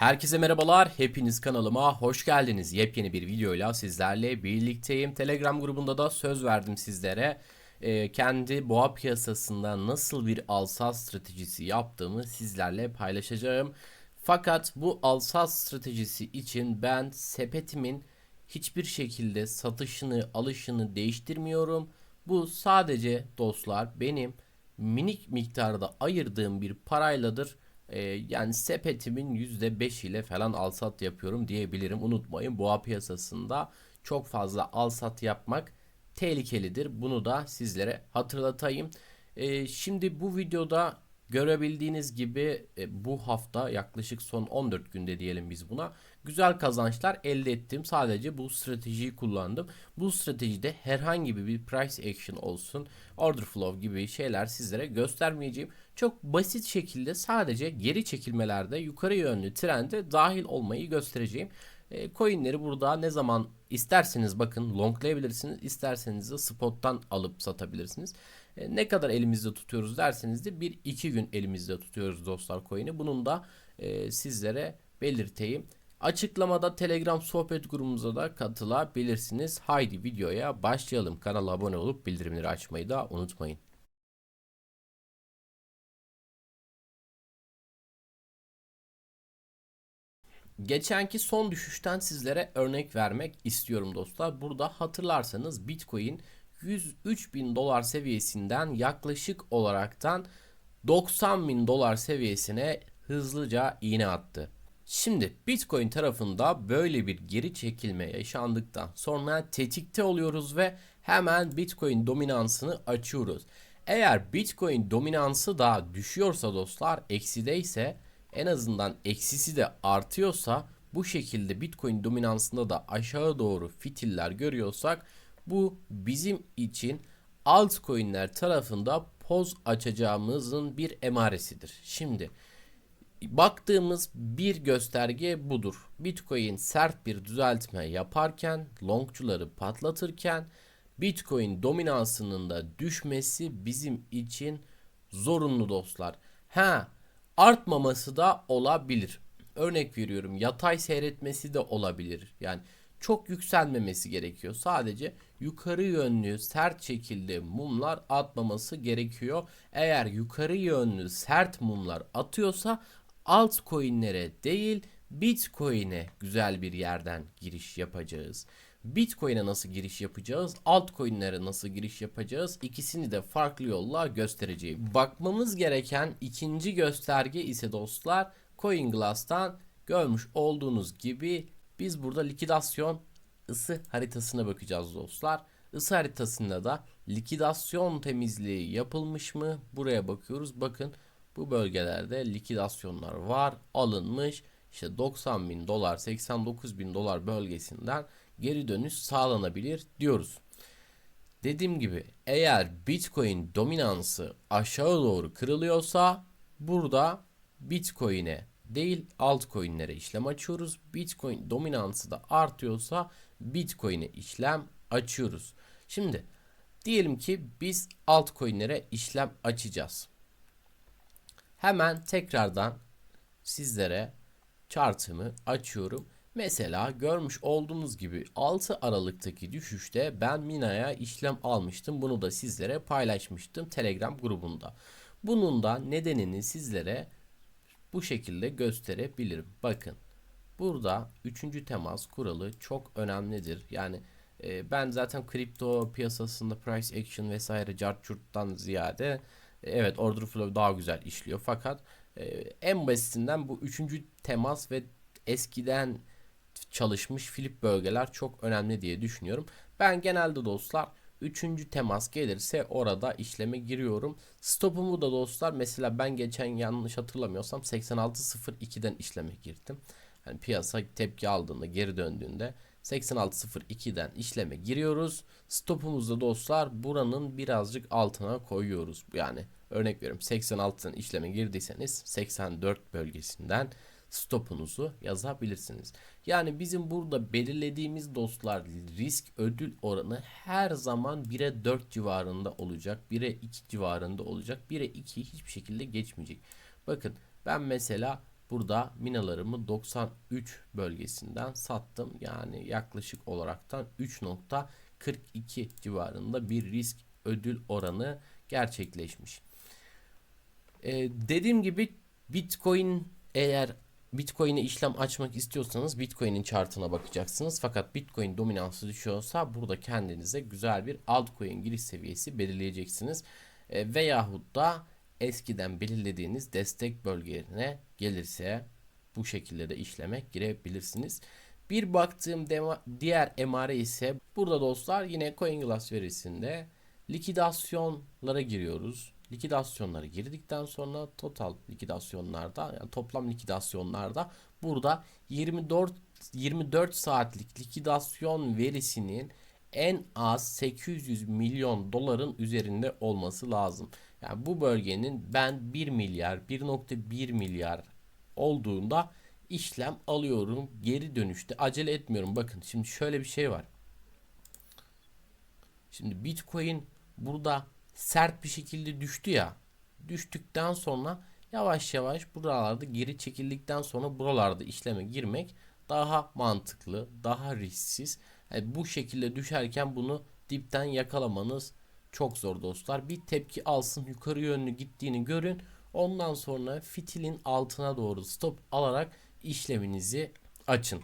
Herkese merhabalar. Hepiniz kanalıma hoş geldiniz. Yepyeni bir videoyla sizlerle birlikteyim. Telegram grubunda da söz verdim sizlere. Ee, kendi boğa piyasasında nasıl bir alsat stratejisi yaptığımı sizlerle paylaşacağım. Fakat bu alsat stratejisi için ben sepetimin hiçbir şekilde satışını, alışını değiştirmiyorum. Bu sadece dostlar benim minik miktarda ayırdığım bir parayladır. Ee, yani sepetimin %5 ile falan alsat yapıyorum diyebilirim. Unutmayın boğa piyasasında çok fazla alsat yapmak tehlikelidir. Bunu da sizlere hatırlatayım. Ee, şimdi bu videoda görebildiğiniz gibi e, bu hafta yaklaşık son 14 günde diyelim biz buna güzel kazançlar elde ettim. Sadece bu stratejiyi kullandım. Bu stratejide herhangi bir price action olsun, order flow gibi şeyler sizlere göstermeyeceğim. Çok basit şekilde sadece geri çekilmelerde yukarı yönlü trende dahil olmayı göstereceğim. E, coinleri burada ne zaman isterseniz bakın longlayabilirsiniz. isterseniz de spot'tan alıp satabilirsiniz. E, ne kadar elimizde tutuyoruz derseniz de 1-2 gün elimizde tutuyoruz dostlar coin'i. Bunun da e, sizlere belirteyim. Açıklamada Telegram sohbet grubumuza da katılabilirsiniz. Haydi videoya başlayalım. Kanala abone olup bildirimleri açmayı da unutmayın. Geçenki son düşüşten sizlere örnek vermek istiyorum dostlar. Burada hatırlarsanız Bitcoin 103 bin dolar seviyesinden yaklaşık olaraktan 90 bin dolar seviyesine hızlıca iğne attı. Şimdi Bitcoin tarafında böyle bir geri çekilme yaşandıktan sonra tetikte oluyoruz ve hemen Bitcoin dominansını açıyoruz. Eğer Bitcoin dominansı da düşüyorsa dostlar eksideyse en azından eksisi de artıyorsa bu şekilde Bitcoin dominansında da aşağı doğru fitiller görüyorsak bu bizim için altcoin'ler tarafında poz açacağımızın bir emaresidir. Şimdi baktığımız bir gösterge budur. Bitcoin sert bir düzeltme yaparken, longçuları patlatırken Bitcoin dominansının da düşmesi bizim için zorunlu dostlar. Ha artmaması da olabilir. Örnek veriyorum yatay seyretmesi de olabilir. Yani çok yükselmemesi gerekiyor. Sadece yukarı yönlü sert şekilde mumlar atmaması gerekiyor. Eğer yukarı yönlü sert mumlar atıyorsa altcoin'lere değil Bitcoin'e güzel bir yerden giriş yapacağız. Bitcoin'e nasıl giriş yapacağız? Altcoin'lere nasıl giriş yapacağız? İkisini de farklı yolla göstereceğim. Bakmamız gereken ikinci gösterge ise dostlar CoinGlass'tan görmüş olduğunuz gibi biz burada likidasyon ısı haritasına bakacağız dostlar. Isı haritasında da likidasyon temizliği yapılmış mı? Buraya bakıyoruz. Bakın bu bölgelerde likidasyonlar var. Alınmış. İşte 90 bin dolar 89 bin dolar bölgesinden geri dönüş sağlanabilir diyoruz. Dediğim gibi eğer Bitcoin dominansı aşağı doğru kırılıyorsa burada Bitcoin'e değil altcoin'lere işlem açıyoruz. Bitcoin dominansı da artıyorsa Bitcoin'e işlem açıyoruz. Şimdi diyelim ki biz altcoin'lere işlem açacağız. Hemen tekrardan sizlere chartımı açıyorum. Mesela görmüş olduğunuz gibi 6 Aralık'taki düşüşte ben Mina'ya işlem almıştım. Bunu da sizlere paylaşmıştım Telegram grubunda. Bunun da nedenini sizlere bu şekilde gösterebilirim. Bakın burada üçüncü temas kuralı çok önemlidir. Yani e, ben zaten kripto piyasasında price action vesaire cartçurttan ziyade e, evet order flow daha güzel işliyor. Fakat e, en basitinden bu üçüncü temas ve eskiden çalışmış flip bölgeler çok önemli diye düşünüyorum. Ben genelde dostlar Üçüncü temas gelirse orada işleme giriyorum. Stopumu da dostlar mesela ben geçen yanlış hatırlamıyorsam 86.02'den işleme girdim. Yani piyasa tepki aldığında geri döndüğünde 86.02'den işleme giriyoruz. Stopumuzu dostlar buranın birazcık altına koyuyoruz. Yani örnek veriyorum 86'dan işleme girdiyseniz 84 bölgesinden stopunuzu yazabilirsiniz. Yani bizim burada belirlediğimiz dostlar risk ödül oranı her zaman 1'e 4 civarında olacak. 1'e 2 civarında olacak. 1'e 2 hiçbir şekilde geçmeyecek. Bakın ben mesela burada minalarımı 93 bölgesinden sattım. Yani yaklaşık olaraktan 3.42 civarında bir risk ödül oranı gerçekleşmiş. Ee, dediğim gibi Bitcoin eğer Bitcoin'e işlem açmak istiyorsanız Bitcoin'in chartına bakacaksınız. Fakat Bitcoin dominansı düşüyorsa burada kendinize güzel bir altcoin giriş seviyesi belirleyeceksiniz. E, veyahut da eskiden belirlediğiniz destek bölgelerine gelirse bu şekilde de işleme girebilirsiniz. Bir baktığım diğer emare ise burada dostlar yine CoinGlass verisinde likidasyonlara giriyoruz. Likidasyonlara girdikten sonra total likidasyonlarda yani toplam likidasyonlarda burada 24 24 saatlik likidasyon verisinin en az 800 milyon doların üzerinde olması lazım. Yani bu bölgenin ben 1 milyar 1.1 milyar olduğunda işlem alıyorum. Geri dönüşte acele etmiyorum. Bakın şimdi şöyle bir şey var. Şimdi Bitcoin burada sert bir şekilde düştü ya. Düştükten sonra yavaş yavaş buralarda geri çekildikten sonra buralarda işleme girmek daha mantıklı, daha risksiz. Yani bu şekilde düşerken bunu dipten yakalamanız çok zor dostlar. Bir tepki alsın yukarı yönlü gittiğini görün. Ondan sonra fitilin altına doğru stop alarak işleminizi açın.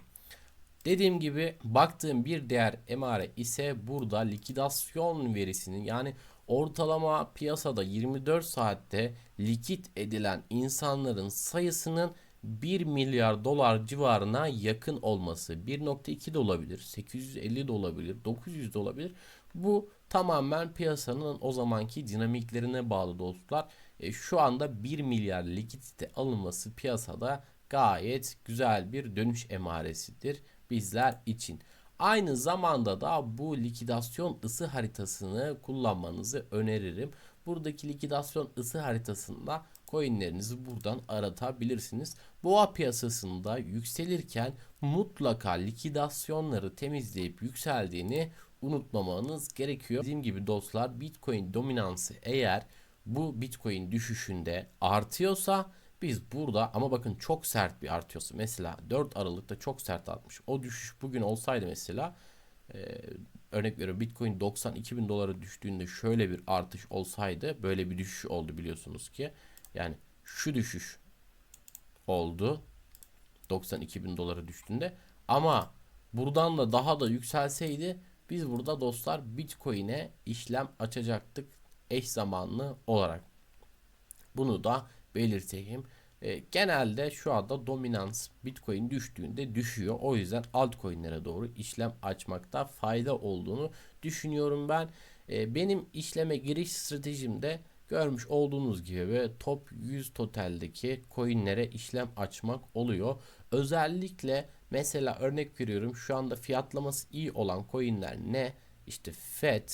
Dediğim gibi baktığım bir değer emare ise burada likidasyon verisinin yani ortalama piyasada 24 saatte likit edilen insanların sayısının 1 milyar dolar civarına yakın olması 1.2 de olabilir 850 de olabilir 900 de olabilir. Bu tamamen piyasanın o zamanki dinamiklerine bağlı dostlar. E, şu anda 1 milyar likidite alınması piyasada gayet güzel bir dönüş emaresidir bizler için. Aynı zamanda da bu likidasyon ısı haritasını kullanmanızı öneririm. Buradaki likidasyon ısı haritasında coinlerinizi buradan aratabilirsiniz. Boğa piyasasında yükselirken mutlaka likidasyonları temizleyip yükseldiğini unutmamanız gerekiyor. Dediğim gibi dostlar Bitcoin dominansı eğer bu Bitcoin düşüşünde artıyorsa biz burada ama bakın çok sert bir artıyorsa mesela 4 Aralık'ta çok sert artmış. O düşüş bugün olsaydı mesela e, örnek veriyorum Bitcoin 92 bin dolara düştüğünde şöyle bir artış olsaydı böyle bir düşüş oldu biliyorsunuz ki. Yani şu düşüş oldu 92 bin dolara düştüğünde ama buradan da daha da yükselseydi biz burada dostlar Bitcoin'e işlem açacaktık eş zamanlı olarak. Bunu da belirteyim. E, genelde şu anda dominans Bitcoin düştüğünde düşüyor. O yüzden altcoin'lere doğru işlem açmakta fayda olduğunu düşünüyorum ben. E, benim işleme giriş stratejimde görmüş olduğunuz gibi ve top 100 totaldeki coin'lere işlem açmak oluyor. Özellikle mesela örnek veriyorum şu anda fiyatlaması iyi olan coin'ler ne? İşte FED,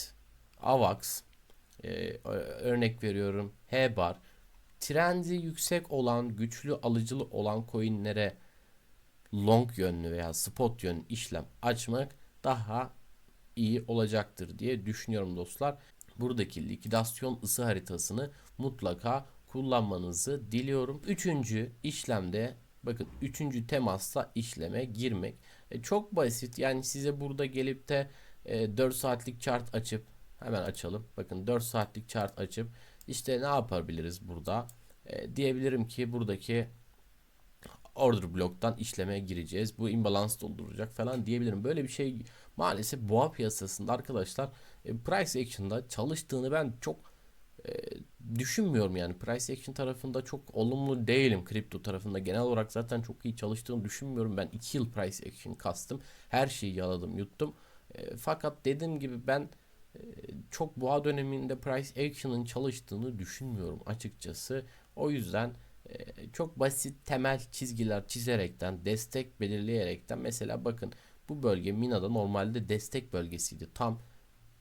AVAX, e, örnek veriyorum HBAR, trendi yüksek olan, güçlü alıcılı olan coinlere long yönlü veya spot yönlü işlem açmak daha iyi olacaktır diye düşünüyorum dostlar. Buradaki likidasyon ısı haritasını mutlaka kullanmanızı diliyorum. Üçüncü işlemde bakın üçüncü temasta işleme girmek. E, çok basit yani size burada gelip de e, 4 saatlik chart açıp hemen açalım. Bakın 4 saatlik chart açıp işte ne yapabiliriz burada? E, diyebilirim ki buradaki order bloktan işleme gireceğiz. Bu imbalans dolduracak falan diyebilirim. Böyle bir şey maalesef boğa piyasasında arkadaşlar e, price action'da çalıştığını ben çok e, düşünmüyorum yani price action tarafında çok olumlu değilim kripto tarafında genel olarak zaten çok iyi çalıştığını düşünmüyorum ben 2 yıl price action kastım her şeyi yaladım yuttum e, fakat dediğim gibi ben ee, çok boğa döneminde price action'ın çalıştığını düşünmüyorum açıkçası. O yüzden e, çok basit temel çizgiler çizerekten, destek belirleyerekten mesela bakın bu bölge Mina'da normalde destek bölgesiydi. Tam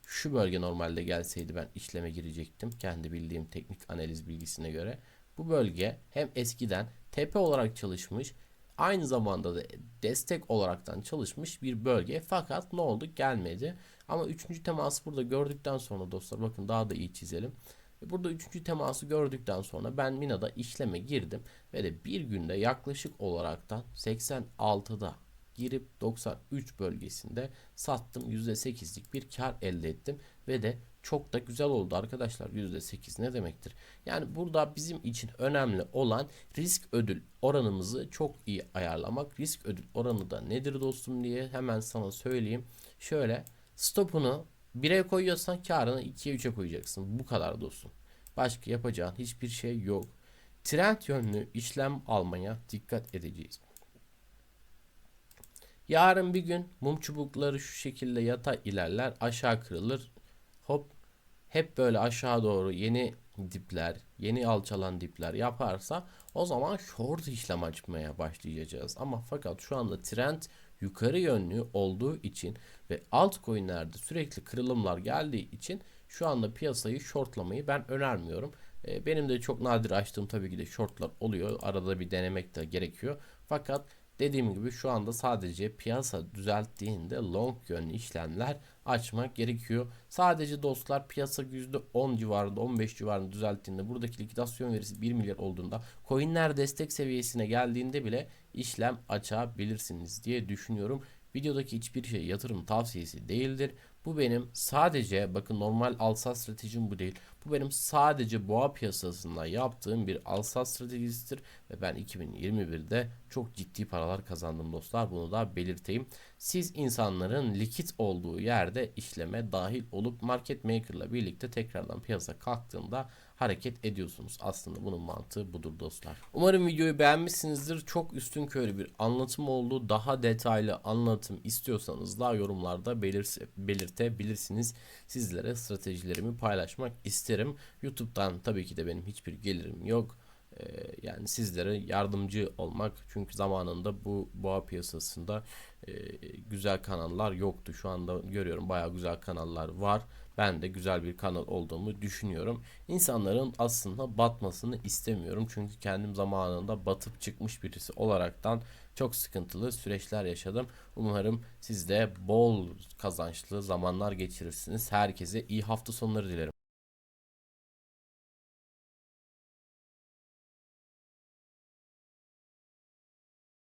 şu bölge normalde gelseydi ben işleme girecektim. Kendi bildiğim teknik analiz bilgisine göre. Bu bölge hem eskiden tepe olarak çalışmış aynı zamanda da destek olaraktan çalışmış bir bölge. Fakat ne oldu? Gelmedi. Ama üçüncü teması burada gördükten sonra dostlar bakın daha da iyi çizelim. Burada üçüncü teması gördükten sonra ben Mina'da işleme girdim ve de bir günde yaklaşık olaraktan 86'da girip 93 bölgesinde sattım. %8'lik bir kar elde ettim ve de çok da güzel oldu arkadaşlar. %8 ne demektir? Yani burada bizim için önemli olan risk ödül oranımızı çok iyi ayarlamak. Risk ödül oranı da nedir dostum diye hemen sana söyleyeyim. Şöyle stopunu 1'e koyuyorsan karını 2'ye 3'e koyacaksın. Bu kadar dostum. Başka yapacağın hiçbir şey yok. Trend yönlü işlem almaya dikkat edeceğiz. Yarın bir gün mum çubukları şu şekilde yatay ilerler, aşağı kırılır. Hop hep böyle aşağı doğru yeni dipler, yeni alçalan dipler yaparsa o zaman short işlem açmaya başlayacağız. Ama fakat şu anda trend yukarı yönlü olduğu için ve altcoin'lerde sürekli kırılımlar geldiği için şu anda piyasayı shortlamayı ben önermiyorum. E, Benim de çok nadir açtığım tabii ki de shortlar oluyor. Arada bir denemek de gerekiyor. Fakat dediğim gibi şu anda sadece piyasa düzelttiğinde long yönlü işlemler açmak gerekiyor. Sadece dostlar piyasa %10 civarında 15 civarında düzelttiğinde buradaki likidasyon verisi 1 milyar olduğunda coinler destek seviyesine geldiğinde bile işlem açabilirsiniz diye düşünüyorum. Videodaki hiçbir şey yatırım tavsiyesi değildir. Bu benim sadece bakın normal alsat stratejim bu değil. Bu benim sadece boğa piyasasında yaptığım bir alsat stratejisidir ve ben 2021'de çok ciddi paralar kazandım dostlar. Bunu da belirteyim. Siz insanların likit olduğu yerde işleme dahil olup market maker'la birlikte tekrardan piyasa kalktığında hareket ediyorsunuz. Aslında bunun mantığı budur dostlar. Umarım videoyu beğenmişsinizdir. Çok üstün körü bir anlatım oldu. Daha detaylı anlatım istiyorsanız da yorumlarda belirse, belirtebilirsiniz. Sizlere stratejilerimi paylaşmak isterim. YouTube'dan tabii ki de benim hiçbir gelirim yok. Ee, yani sizlere yardımcı olmak çünkü zamanında bu boğa piyasasında e, güzel kanallar yoktu. Şu anda görüyorum bayağı güzel kanallar var. Ben de güzel bir kanal olduğumu düşünüyorum. İnsanların aslında batmasını istemiyorum. Çünkü kendim zamanında batıp çıkmış birisi olaraktan çok sıkıntılı süreçler yaşadım. Umarım siz de bol kazançlı zamanlar geçirirsiniz. Herkese iyi hafta sonları dilerim.